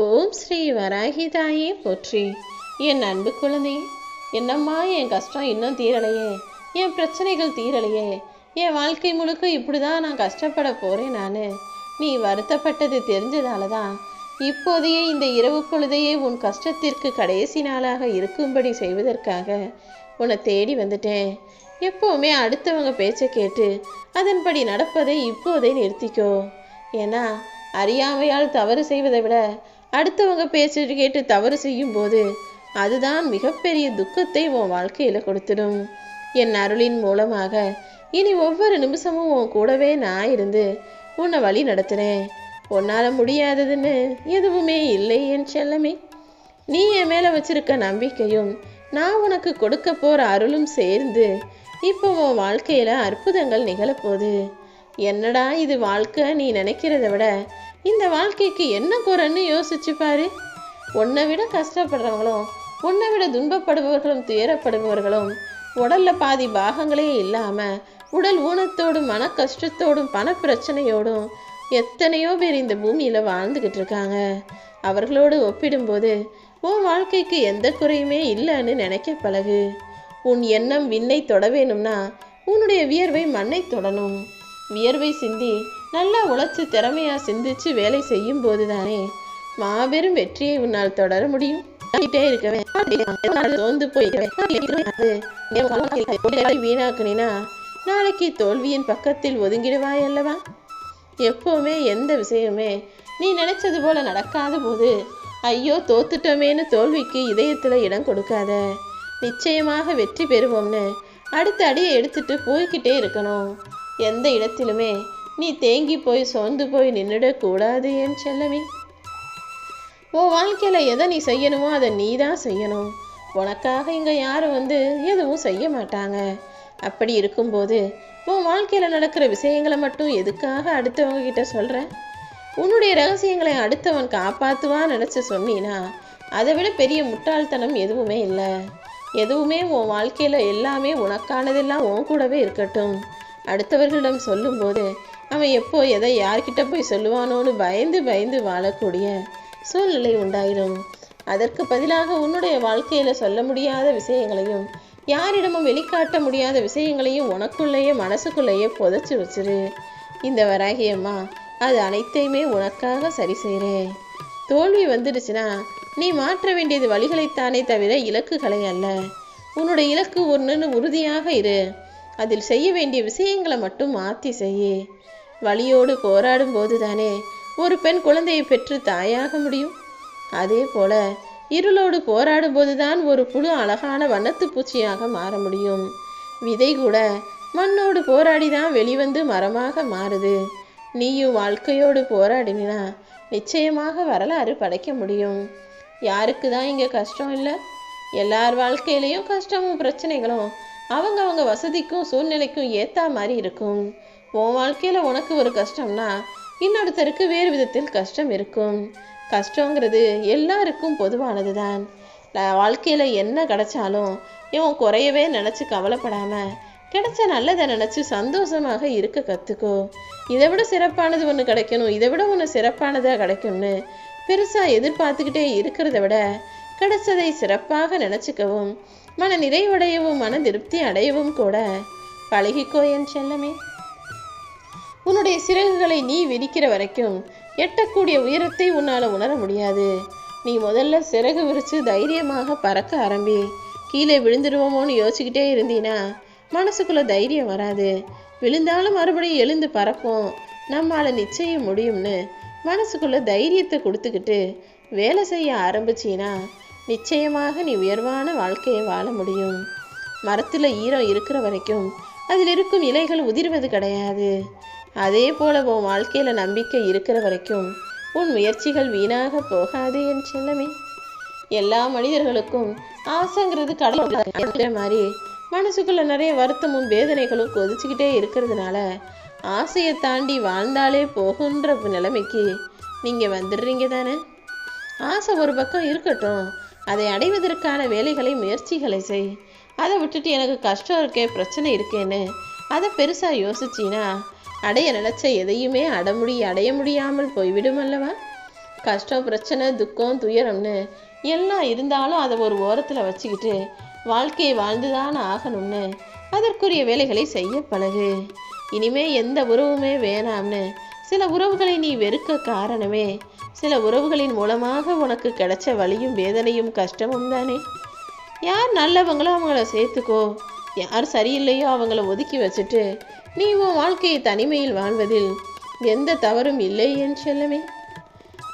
ஓம் ஸ்ரீ வராகிதாயே போற்றி. என் அன்பு குழந்தை என்னம்மா என் கஷ்டம் இன்னும் தீரலையே. என் பிரச்சனைகள் தீரலையே. என் வாழ்க்கை முழுக்க இப்படி தான் நான் கஷ்டப்பட போகிறேன் நான். நீ வருத்தப்பட்டது தெரிஞ்சதால தான் இப்போதையே இந்த இரவு பொழுதையே உன் கஷ்டத்திற்கு கடைசி நாளாக இருக்கும்படி செய்வதற்காக உன்னை தேடி வந்துட்டேன். எப்போவுமே அடுத்தவங்க பேச்சை கேட்டு அதன்படி நடப்பதை இப்போதே நிறுத்திக்கோ. ஏன்னா அறியாமையால் தவறு செய்வதை விட அடுத்தவங்க பேச்சு கேட்டு தவறு செய்யும்போது அதுதான் மிகப்பெரிய துக்கத்தை உன் வாழ்க்கையில் கொடுத்துடும். என் அருளின் மூலமாக இனி ஒவ்வொரு நிமிஷமும் உன் கூடவே நான் இருந்து உன்னை வழி நடத்துகிறேன் உன்னால் முடியாததுன்னு எதுவுமே இல்லை என் செல்லமே. நீ என் மேலே வச்சிருக்க நம்பிக்கையும் நான் உனக்கு கொடுக்க போகிற அருளும் சேர்ந்து இப்போ உன் வாழ்க்கையில் அற்புதங்கள் நிகழப்போகுது. என்னடா இது வாழ்க்கை நீ நினைக்கிறத விட இந்த வாழ்க்கைக்கு என்ன குறைன்னு யோசிச்சு பாரு. உன்னை விட கஷ்டப்படுறவங்களும் உன்னை விட துன்பப்படுபவர்களும் துயரப்படுபவர்களும் உடல்ல பாதி பாகங்களே இல்லாம உடல் ஊனத்தோடும் மன கஷ்டத்தோடும் பண பிரச்சனையோடும் எத்தனையோ பேர் இந்த பூமியில வாழ்ந்துகிட்டு இருக்காங்க. அவர்களோடு ஒப்பிடும்போது உன் வாழ்க்கைக்கு எந்த குறையுமே இல்லைன்னு நினைக்க பழகு. உன் எண்ணம் விண்ணை தொட வேணும்னா உன்னுடைய வியர்வை மண்ணை தொடணும். வியர்வை சிந்தி நல்லா உழைச்சி திறமையா சிந்திச்சு வேலை செய்யும் போதுதானே? மாபெரும் வெற்றியை உன்னால் தொடர முடியும். பண்ணிட்டே தோந்து போய் வீணாக்குனா நாளைக்கு தோல்வியின் பக்கத்தில் ஒதுங்கிடுவாய் அல்லவா? எப்போவுமே எந்த விஷயமே நீ நினைச்சது போல நடக்காத போது ஐயோ தோத்துட்டோமேன்னு தோல்விக்கு இதயத்துல இடம் கொடுக்காத. நிச்சயமாக வெற்றி பெறுவோம்னு அடுத்த அடியை எடுத்துட்டு போய்கிட்டே இருக்கணும். எந்த இடத்திலுமே நீ தேங்கி போய் சோர்ந்து போய் நின்றுடக்கூடாது என் செல்லவி உன் வாழ்க்கையில் எதை நீ செய்யணுமோ அதை நீ தான் செய்யணும். உனக்காக இங்கே யாரும் வந்து எதுவும் செய்ய மாட்டாங்க. அப்படி இருக்கும்போது உன் வாழ்க்கையில் நடக்கிற விஷயங்களை மட்டும் எதுக்காக அடுத்தவங்க கிட்ட சொல்கிற உன்னுடைய ரகசியங்களை அடுத்தவன் காப்பாற்றுவான்னு நினச்சி சொன்னீனா அதை விட பெரிய முட்டாள்தனம் எதுவுமே இல்லை. எதுவுமே உன் வாழ்க்கையில் எல்லாமே உனக்கானதெல்லாம் உன் கூடவே இருக்கட்டும். அடுத்தவர்களிடம் சொல்லும்போது அவன் எப்போ எதை யார்கிட்ட போய் சொல்லுவானோன்னு பயந்து பயந்து வாழக்கூடிய சூழ்நிலை உண்டாயிரும். அதற்கு பதிலாக உன்னுடைய வாழ்க்கையில சொல்ல முடியாத விஷயங்களையும் யாரிடமும் வெளிக்காட்ட முடியாத விஷயங்களையும் உனக்குள்ளேயே மனசுக்குள்ளேயே புதைச்சி வச்சிரு. இந்த வராகியம்மா அது அனைத்தையுமே உனக்காக சரி செய்கிறேன் தோல்வி வந்துடுச்சுன்னா நீ மாற்ற வேண்டியது வழிகளைத்தானே தவிர இலக்குகளை அல்ல. உன்னோட இலக்கு ஒன்றுன்னு உறுதியாக இரு. அதில் செய்ய வேண்டிய விஷயங்களை மட்டும் மாற்றி செய்ய. வழியோடு போராடும் போதுதானே? ஒரு பெண் குழந்தையை பெற்று தாயாக முடியும். அதே போல இருளோடு போராடும் போதுதான் ஒரு புழு அழகான வண்ணத்து பூச்சியாக மாற முடியும். விதை கூட மண்ணோடு போராடிதான் வெளிவந்து மரமாக மாறுது. நீயும் வாழ்க்கையோடு போராடினா நிச்சயமாக வரலாறு படைக்க முடியும். யாருக்கு தான் இங்கே கஷ்டம் இல்லை? எல்லார் வாழ்க்கையிலையும் கஷ்டமும் பிரச்சனைகளும் அவங்க அவங்க வசதிக்கும் சூழ்நிலைக்கும் ஏற்ற மாதிரி இருக்கும். உன் வாழ்க்கையில் உனக்கு ஒரு கஷ்டம்னா இன்னொருத்தருக்கு வேறு விதத்தில் கஷ்டம் இருக்கும். கஷ்டங்கிறது எல்லாருக்கும் பொதுவானது தான் வாழ்க்கையில் என்ன கிடைச்சாலும் இவன் குறையவே நினச்சி கவலைப்படாமல் கிடைச்ச நல்லதை நினச்சி சந்தோஷமாக இருக்க கற்றுக்கோ இதை விட சிறப்பானது ஒன்று கிடைக்கணும் இதை விட ஒன்று சிறப்பானதாக கிடைக்கும்னு பெருசாக எதிர்பார்த்துக்கிட்டே இருக்கிறத விட கிடைச்சதை சிறப்பாக நினச்சிக்கவும் மன நிறைவடையவும் மன திருப்தி அடையவும் கூட பழகிக்கோ என் செல்லமே. உன்னுடைய சிறகுகளை நீ விரிக்கிற வரைக்கும் எட்டக்கூடிய உயரத்தை உன்னால் உணர முடியாது. நீ முதல்ல சிறகு விரித்து தைரியமாக பறக்க ஆரம்பி. கீழே விழுந்துடுவோமோன்னு யோசிச்சுக்கிட்டே இருந்தீனா மனசுக்குள்ள தைரியம் வராது. விழுந்தாலும் மறுபடியும் எழுந்து பறப்போம். நம்மால் நிச்சயம் முடியும்னு மனசுக்குள்ள தைரியத்தை கொடுத்துக்கிட்டு வேலை செய்ய ஆரம்பிச்சினா நிச்சயமாக நீ உயர்வான வாழ்க்கையை வாழ முடியும். மரத்தில் ஈரம் இருக்கிற வரைக்கும் அதில் இருக்கும் இலைகள் உதிர்வது கிடையாது. அதே போல உன் வாழ்க்கையில நம்பிக்கை இருக்கிற வரைக்கும் உன் முயற்சிகள் வீணாக போகாது என் செல்லமே. எல்லா மனிதர்களுக்கும் ஆசைங்கிறது கடவுள் மாதிரி மனசுக்குள்ள நிறைய வருத்தமும் வேதனைகளும் கொதிச்சுக்கிட்டே இருக்கிறதுனால ஆசையை தாண்டி வாழ்ந்தாலே போகுன்ற நிலைமைக்கு நீங்க வந்துடுறீங்க தானே? ஆசை ஒரு பக்கம் இருக்கட்டும். அதை அடைவதற்கான வேலைகளை முயற்சிகளை செய். அதை விட்டுட்டு எனக்கு கஷ்டம் இருக்கே பிரச்சனை இருக்கேன்னு அதை பெருசா யோசிச்சின்னா அடைய நினைச்ச எதையுமே அடமுடி அடைய முடியாமல் போய்விடும் அல்லவா? கஷ்டம் பிரச்சனை துக்கம் துயரம்னு எல்லாம் இருந்தாலும் அதை ஒரு ஓரத்தில் வச்சுக்கிட்டு வாழ்க்கையை வாழ்ந்துதான் ஆகணும்னு அதற்குரிய வேலைகளை செய்ய பழகு. இனிமே எந்த உறவுமே வேணாம்னு சில உறவுகளை நீ வெறுக்க காரணமே. சில உறவுகளின் மூலமாக உனக்கு கிடைச்ச வழியும் வேதனையும் கஷ்டமும் தானே. யார் நல்லவங்களோ அவங்கள சேர்த்துக்கோ. யார் சரியில்லையோ அவங்கள ஒதுக்கி வச்சுட்டு நீ உன் வாழ்க்கையை தனிமையில் வாழ்வதில் எந்த தவறும் இல்லை என் செல்லமே.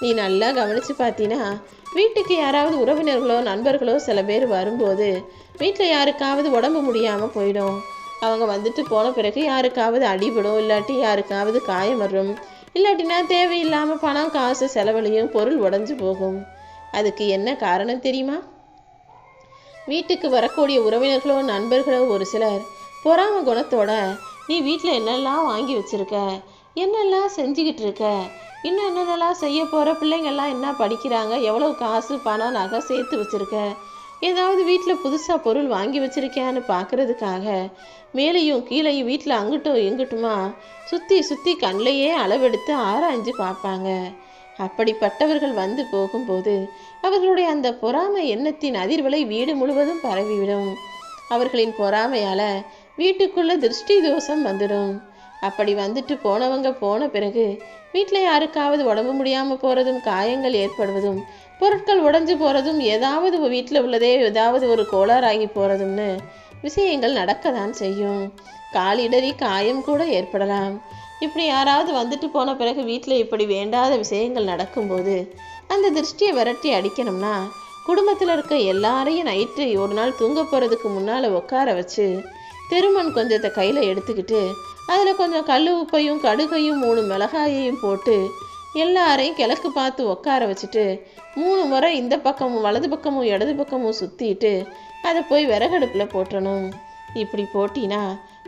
நீ நல்லா கவனித்து பார்த்தீங்கன்னா வீட்டுக்கு யாராவது உறவினர்களோ நண்பர்களோ சில பேர் வரும்போது வீட்டில் யாருக்காவது உடம்பு முடியாமல் போயிடும். அவங்க வந்துட்டு போன பிறகு யாருக்காவது அடிபடும் இல்லாட்டி யாருக்காவது காயம் வரும். இல்லாட்டினா தேவையில்லாமல் பணம் காசு செலவழியும் பொருள் உடஞ்சு போகும். அதுக்கு என்ன காரணம் தெரியுமா? வீட்டுக்கு வரக்கூடிய உறவினர்களோ நண்பர்களோ ஒரு சிலர் பொறாம குணத்தோட நீ வீட்டில் என்னெல்லாம் வாங்கி வச்சிருக்க? என்னெல்லாம் செஞ்சுக்கிட்டு இருக்க? இன்னும் என்னென்னலாம் செய்ய போகிற பிள்ளைங்கள்லாம் என்ன படிக்கிறாங்க? எவ்வளோ காசு பணம் நகை சேர்த்து வச்சுருக்க? ஏதாவது வீட்டில் புதுசாக பொருள் வாங்கி வச்சுருக்கியான்னு பார்க்கறதுக்காக மேலேயும் கீழேயும் வீட்டில் அங்கிட்டும் இங்கிட்டுமா சுற்றி சுற்றி கண்ணிலையே அளவெடுத்து ஆராய்ஞ்சு பார்ப்பாங்க. அப்படிப்பட்டவர்கள் வந்து போகும்போது அவர்களுடைய அந்த பொறாமை எண்ணத்தின் அதிர்வலை வீடு முழுவதும் பரவிவிடும். அவர்களின் பொறாமையால் வீட்டுக்குள்ள திருஷ்டி தோஷம் வந்துடும். அப்படி வந்துட்டு போனவங்க போன பிறகு வீட்டில் யாருக்காவது உடம்பு முடியாமல் போகிறதும் காயங்கள் ஏற்படுவதும் பொருட்கள் உடஞ்சு போகிறதும் ஏதாவது வீட்டில் உள்ளதே ஏதாவது ஒரு கோளாறாகி போகிறதும்னு விஷயங்கள் நடக்க தான் செய்யும். காலிடறி காயம் கூட ஏற்படலாம். இப்படி யாராவது வந்துட்டு போன பிறகு வீட்டில் இப்படி வேண்டாத விஷயங்கள் நடக்கும்போது அந்த திருஷ்டியை விரட்டி அடிக்கணும்னா குடும்பத்தில் இருக்க எல்லாரையும் நைட்டு ஒரு நாள் தூங்க போகிறதுக்கு முன்னால் உட்கார வச்சு திருமண் கொஞ்சத்தை கையில் எடுத்துக்கிட்டு அதில் கொஞ்சம் கல் உப்பையும் கடுகையும் மூணு மிளகாயையும் போட்டு எல்லாரையும் கிழக்கு பார்த்து உட்கார வச்சுட்டு மூணு முறை இந்த பக்கமும் வலது பக்கமும் இடது பக்கமும் சுற்றிட்டு அதை போய் விறகடுப்பில் போட்டணும். இப்படி போட்டினா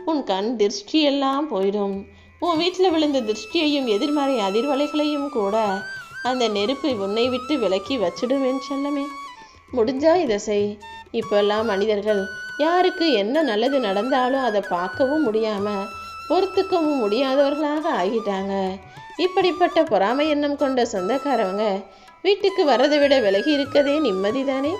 உன் கண் திருஷ்டியெல்லாம் போயிடும். உன் வீட்டில் விழுந்த திருஷ்டியையும் எதிர்மறை அதிர்வலைகளையும் கூட அந்த நெருப்பு உன்னை விட்டு விலக்கி வச்சிடுவேன் செல்லமே. முடிஞ்சா இதை செய். இப்போல்லாம் மனிதர்கள் யாருக்கு என்ன நல்லது நடந்தாலும் அதை பார்க்கவும் முடியாம பொறுத்துக்கவும் முடியாதவர்களாக ஆகிட்டாங்க. இப்படிப்பட்ட பொறாமை எண்ணம் கொண்ட சொந்தக்காரவங்க வீட்டுக்கு வர்றதை விட விலகி இருக்கதே நிம்மதிதானே?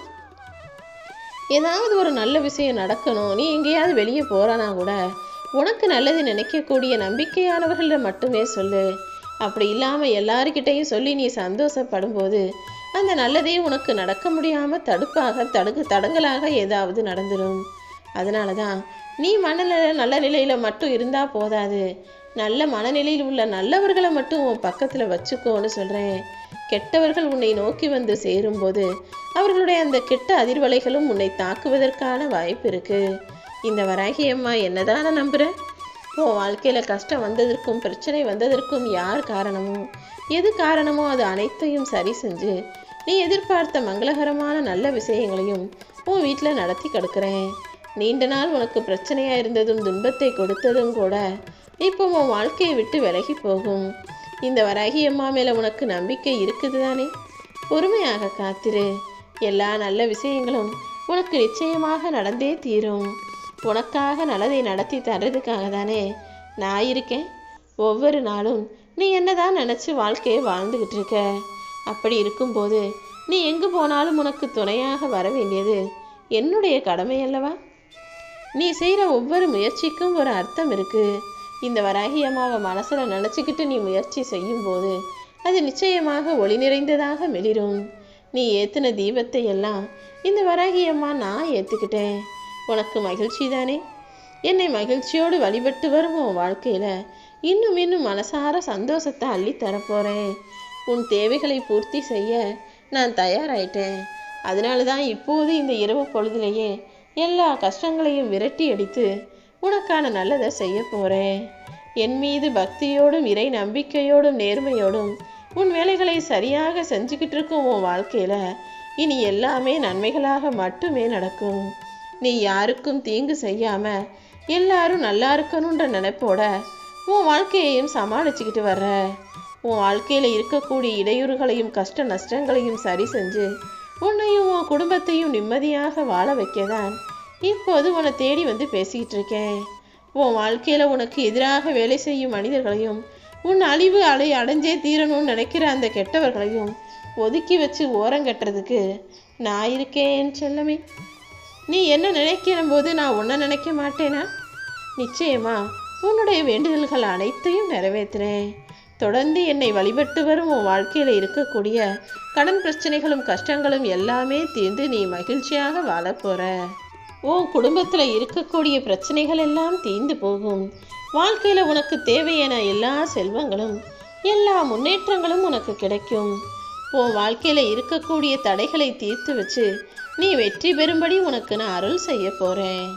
ஏதாவது ஒரு நல்ல விஷயம் நடக்கணும். நீ எங்கேயாவது வெளியே போறானா கூட உனக்கு நல்லது நினைக்கக்கூடிய நம்பிக்கையானவர்கள மட்டுமே சொல்லு. அப்படி இல்லாம எல்லாருக்கிட்டையும் சொல்லி நீ சந்தோஷப்படும் போது அந்த நல்லதே உனக்கு நடக்க முடியாமல் தடுப்பாக தடுக்கு தடங்கலாக ஏதாவது நடந்துடும் அதனால தான் நீ மனநிலை நல்ல நிலையில் மட்டும் இருந்தால் போதாது. நல்ல மனநிலையில் உள்ள நல்லவர்களை மட்டும் உன் பக்கத்தில் வச்சுக்கோன்னு சொல்கிறேன் கெட்டவர்கள் உன்னை நோக்கி வந்து சேரும்போது அவர்களுடைய அந்த கெட்ட அதிர்வலைகளும் உன்னை தாக்குவதற்கான வாய்ப்பு இருக்குது இந்த வராகி அம்மா என்னதான நம்புகிறேன் உன் வாழ்க்கையில் கஷ்டம் வந்ததற்கும் பிரச்சனை வந்ததற்கும் யார் காரணமோ எது காரணமோ அது அனைத்தையும் சரி செஞ்சு நீ எதிர்பார்த்த மங்களகரமான நல்ல விஷயங்களையும் உன் வீட்டில் நடத்தி கிடக்கிறேன். நீண்ட நாள் உனக்கு பிரச்சனையாக இருந்ததும் துன்பத்தை கொடுத்ததும் கூட இப்போ உன் வாழ்க்கையை விட்டு விலகி போகும். இந்த வராகி அம்மா மேலே உனக்கு நம்பிக்கை இருக்குது தானே? பொறுமையாக காத்திரு. எல்லா நல்ல விஷயங்களும் உனக்கு நிச்சயமாக நடந்தே தீரும். உனக்காக நல்லதை நடத்தி தர்றதுக்காக தானே நான் இருக்கேன். ஒவ்வொரு நாளும் நீ என்னதான் நினச்சி வாழ்க்கையை வாழ்ந்துக்கிட்டு இருக்க? அப்படி இருக்கும்போது நீ எங்கு போனாலும் உனக்கு துணையாக வர வேண்டியது என்னுடைய கடமை அல்லவா? நீ செய்கிற ஒவ்வொரு முயற்சிக்கும் ஒரு அர்த்தம் இருக்கு. இந்த வராகி அம்மாவை மனசில் நினச்சிக்கிட்டு நீ முயற்சி செய்யும்போது அது நிச்சயமாக ஒளி நிறைந்ததாக மெளிரும். நீ ஏத்தின தீபத்தை எல்லாம் இந்த வராகி அம்மா நான் ஏற்றுக்கிட்டேன் உனக்கு மகிழ்ச்சி தானே? என்னை மகிழ்ச்சியோடு வழிபட்டு வரும் உன் வாழ்க்கையில் இன்னும் இன்னும் மனசார சந்தோஷத்தை அள்ளி தரப்போகிறேன் உன் தேவைகளை பூர்த்தி செய்ய நான் தயாராயிட்டேன். அதனால தான் இப்போது இந்த இரவு பொழுதிலேயே எல்லா கஷ்டங்களையும் விரட்டி அடித்து உனக்கான நல்லதை செய்ய போகிறேன் என் மீது பக்தியோடும் இறை நம்பிக்கையோடும் நேர்மையோடும் உன் வேலைகளை சரியாக செஞ்சுக்கிட்டு இருக்கும் உன் வாழ்க்கையில் இனி எல்லாமே நன்மைகளாக மட்டுமே நடக்கும். நீ யாருக்கும் தீங்கு செய்யாமல் எல்லாரும் நல்லா இருக்கணுன்ற நினைப்போட உன் வாழ்க்கையையும் சமாளிச்சுக்கிட்டு வர்ற. உன் வாழ்க்கையில் இருக்கக்கூடிய இடையூறுகளையும் கஷ்ட நஷ்டங்களையும் சரி செஞ்சு உன்னையும் உன் குடும்பத்தையும் நிம்மதியாக வாழ வைக்கதான் இப்போது உன்னை தேடி வந்து பேசிக்கிட்டு இருக்கேன். உன் வாழ்க்கையில் உனக்கு எதிராக வேலை செய்யும் மனிதர்களையும் உன் அழிவு அலை அடைஞ்சே தீரணும்னு நினைக்கிற அந்த கெட்டவர்களையும் ஒதுக்கி வச்சு ஓரம் கட்டுறதுக்கு நான் இருக்கேன் செல்லமே. நீ என்ன நினைக்கிற போது நான் உன்னை நினைக்க மாட்டேனா? நிச்சயமா உன்னுடைய வேண்டுதல்கள் அனைத்தையும் நிறைவேற்றுறேன். தொடர்ந்து என்னை வழிபட்டு வரும் உன் வாழ்க்கையில் இருக்கக்கூடிய கடன் பிரச்சனைகளும் கஷ்டங்களும் எல்லாமே தீர்ந்து நீ மகிழ்ச்சியாக வாழப்போற உன் குடும்பத்தில் இருக்கக்கூடிய பிரச்சனைகள் எல்லாம் தீர்ந்து போகும். வாழ்க்கையில் உனக்கு தேவையான எல்லா செல்வங்களும் எல்லா முன்னேற்றங்களும் உனக்கு கிடைக்கும். உன் வாழ்க்கையில் இருக்கக்கூடிய தடைகளை தீர்த்து வச்சு நீ வெற்றி பெறும்படி உனக்கு நான் அருள் செய்ய போகிறேன்